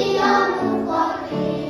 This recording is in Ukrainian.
Марія у